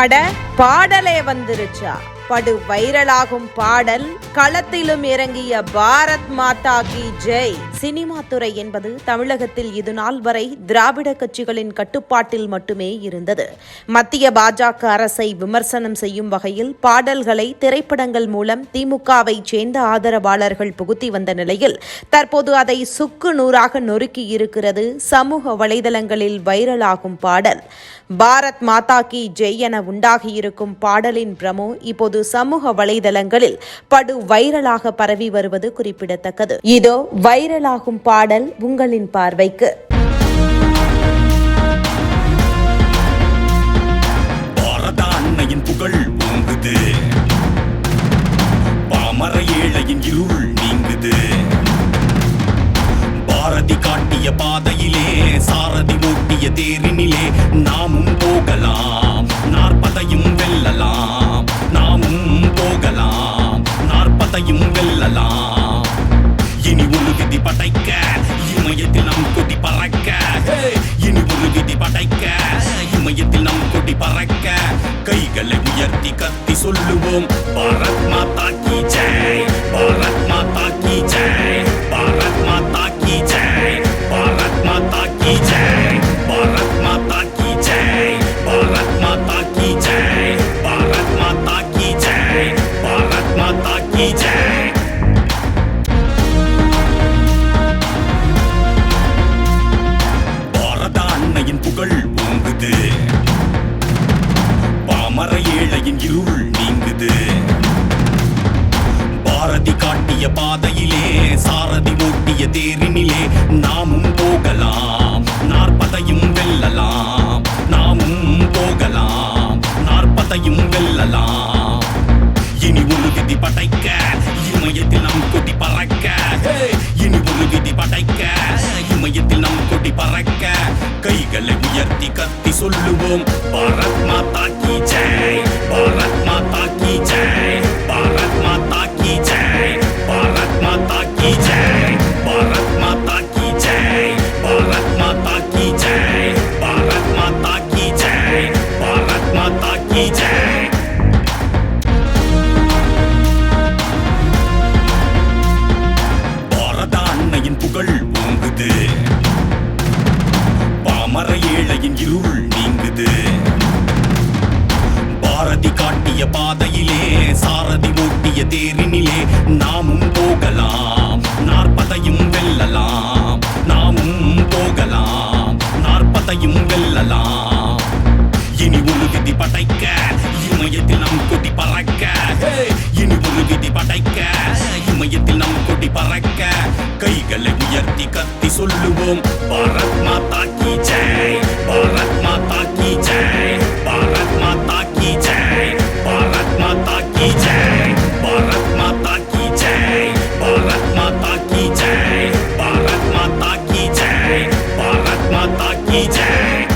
அட பாடலே வந்துருச்சா? படு வைரலாகும் பாடல் களத்திலும் இறங்கிய பாரத் மாதா கி ஜெய். சினிமா துறை என்பது தமிழகத்தில் இது நாள் வரை திராவிட கட்சிகளின் கட்டுப்பாட்டில் மட்டுமே இருந்தது. மத்திய பாஜக அரசை விமர்சனம் செய்யும் வகையில் பாடல்களை திரைப்படங்கள் மூலம் திமுகவை சேர்ந்த ஆதரவாளர்கள் புகுத்தி வந்த நிலையில் தற்போது அதை சுக்கு நூறாக நொறுக்கி இருக்கிறது சமூக வலைதளங்களில் வைரலாகும் பாடல். பாரத் மாதா கி ஜெய் என உண்டாகியிருக்கும் பாடலின் பிரமோ இப்போது சமூக வலைதளங்களில் படு வைரலாக பரவி வருவது குறிப்பிடத்தக்கது. இதோ வைரலாகும் பாடல் உங்களின் பார்வைக்கு. புகழ் ஓங்குது. பாமர ஏழையின் இருள் நீங்குது. பாரதி காட்டிய பாதையிலே சாரதி ஓட்டிய தேரினிலே நாமும் சமயத்தில் நம் கொடி பறக்க கைகளை உயர்த்தி கத்தி சொல்லுவோம். பாரத் ஓட்டிய நாமும் போகலாம். நாற்பதையும் வெல்லலாம். நாமும் போகலாம். நாற்பதையும் வெல்லலாம். இனி ஒரு விதி படைக்க இமயத்தில் நம் கொடி பறக்க. இனி ஒரு விதி படைக்க இமயத்தில் நம் கொடி பறக்க. கைகளை உயர்த்தி கத்தி சொல்லுவோம் பாரத் மாதா கி ஜெய் பாரத் மாதா கி ஜெய் பாரத் மாதா ஏழையின் இருள் நீங்குது. பாரதி காட்டிய பாதையிலே சாரதி ஓட்டிய தேரினிலே நாமும் போகலாம். நாற்பதையும் வெல்லலாம். நாமும் போகலாம். நாற்பதையும் வெல்லலாம். இனி ஒரு விதி படைக்க இமயத்தில் நம் கொடி பறக்க. இனி ஒரு விதி படைக்க இமயத்தில் நம் கொடி பறக்க. கைகளை உயர்த்தி கத்தி சொல்லுவோம் பாரத் 이제